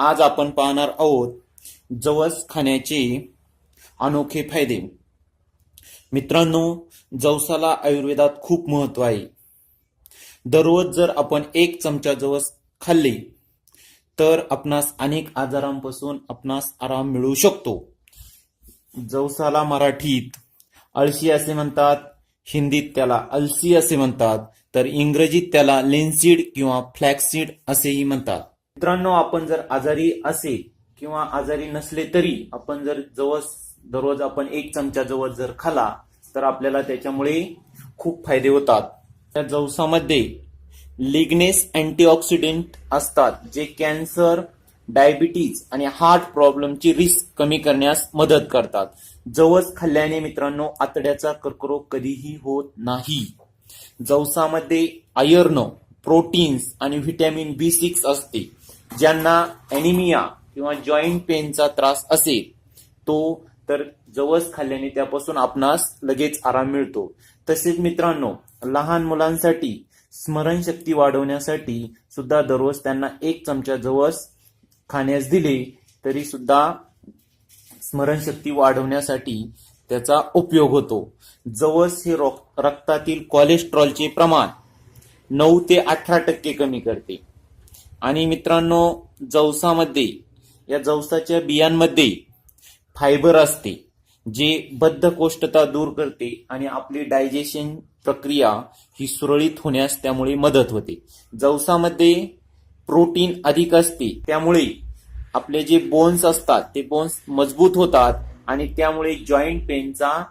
आज आपण पाहणार आहोत जवस खाण्याचे अनोखे फायदे. मित्रांनो जवसाला आयुर्वेदात खूप महत्त्व आहे. दररोज जर आपण एक चमचा जवस खाल्ले तर आपणास अनेक आजारांपासून आपणास आराम मिळू शकतो. जवसाला मराठीत अळशी असे म्हणतात हिंदीत त्याला अलसी असे म्हणतात तर इंग्रजीत त्याला लेन्सिड किंवा फ्लॅक्सिड असेही म्हणतात. मित्रांनो आपण जर आजारी असेल किंवा आजारी नसले तरी आपण जर जवस दररोज आपण एक चमचा जवळ जर खाला तर आपल्याला त्याच्यामुळे खूप फायदे होतात. त्या जवसामध्ये लिग्नेस अँटीऑक्सिडेंट असतात जे कॅन्सर डायबिटीज आणि हार्ट प्रॉब्लेमची रिस्क कमी करण्यास मदत करतात. जवस खाल्ल्याने मित्रांनो आतड्याचा कर्करोग कधीही होत नाही. जवसामध्ये आयर्न प्रोटीन्स आणि व्हिटॅमिन बी सिक्स असते. ज्यांना अॅनिमिया किंवा जॉईंट पेनचा त्रास असेल तो तर जवस खाल्ल्याने त्यापासून आपणास लगेच आराम मिळतो. तसेच मित्रांनो लहान मुलांसाठी स्मरणशक्ती वाढवण्यासाठी सुद्धा दररोज त्यांना एक चमचा जवस खाण्यास दिले तरी सुद्धा स्मरणशक्ती वाढवण्यासाठी त्याचा उपयोग होतो. जवस हे रक्तातील कोलेस्ट्रॉलचे प्रमाण नऊ ते अठरा टक्के कमी करते. आणि मित्रांनो जवसामध्ये या जवसाच्या बियांमध्ये फायबर असते जे बद्धकोष्ठता दूर करते आणि आपली डायजेशन प्रक्रिया ही सुरळीत होण्यास त्यामुळे मदत होते. जवसामध्ये प्रोटीन अधिक असते त्यामुळे आपले जे बोन्स असतात ते बोन्स मजबूत होतात आणि त्यामुळे जॉईंट पेनचा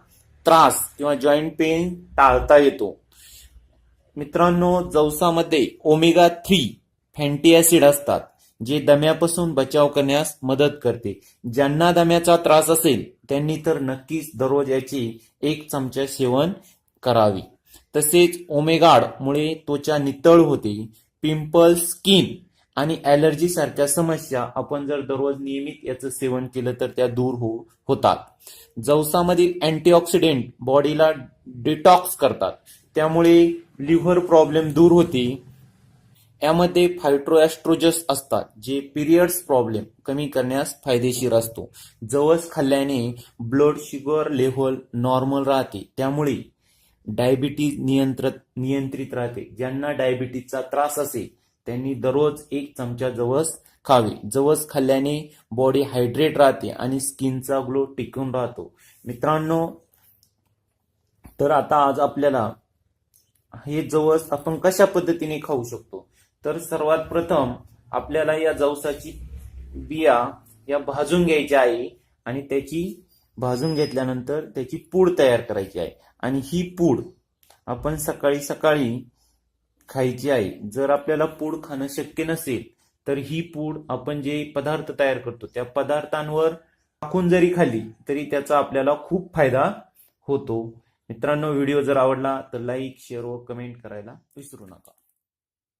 त्रास किंवा जॉईंट पेन टाळता येतो. मित्रांनो जवसामध्ये ओमेगा थ्री फॅन्टी ऍसिड असतात जे दम्यापासून बचाव करण्यास मदत करते. ज्यांना दम्याचा त्रास असेल त्यांनी तर नक्कीच दररोज याची एक चमचा सेवन करावे. तसेच ओमेगाड मुळे त्वचा नितळ होते पिंपल स्किन आणि ॲलर्जी सारख्या समस्या आपण जर दररोज नियमित याचं सेवन केलं तर त्या दूर हो होतात. जवसामधील अँटीऑक्सिडेंट बॉडीला डिटॉक्स करतात. त्यामुळे लिव्हर प्रॉब्लेम दूर होते यामध्ये फायट्रोएस्ट्रोजस असतात जे पिरियड्स प्रॉब्लेम कमी करण्यास फायदेशीर असतो. जवस खाल्ल्याने ब्लड शुगर लेव्हल नॉर्मल राहते. त्यामुळे डायबिटीज नियंत्रित नियंत्रित राहते. ज्यांना डायबिटीजचा त्रास असेल त्यांनी दररोज एक चमचा जवस खावे. जवस खाल्ल्याने बॉडी हायड्रेट राहते आणि स्किनचा ग्लो टिकून राहतो. मित्रांनो तर आता आज आपल्याला हे जवस आपण कशा पद्धतीने खाऊ शकतो? तर सर्वात प्रथम आपल्याला या जवसाची बिया या भाजून घ्यायच्या आहे आणि त्याची भाजून घेतल्यानंतर त्याची पूड तयार करायची आहे. आणि ही पूड आपण सकाळी सकाळी खायची आहे. जर आपल्याला पूड खाणं शक्य नसेल तर ही पूड आपण जे पदार्थ तयार करतो त्या पदार्थांवर टाकून जरी खाल्ली तरी त्याचा आपल्याला खूप फायदा होतो. मित्रांनो व्हिडिओ जर आवडला तर लाईक शेअर व कमेंट करायला विसरू नका.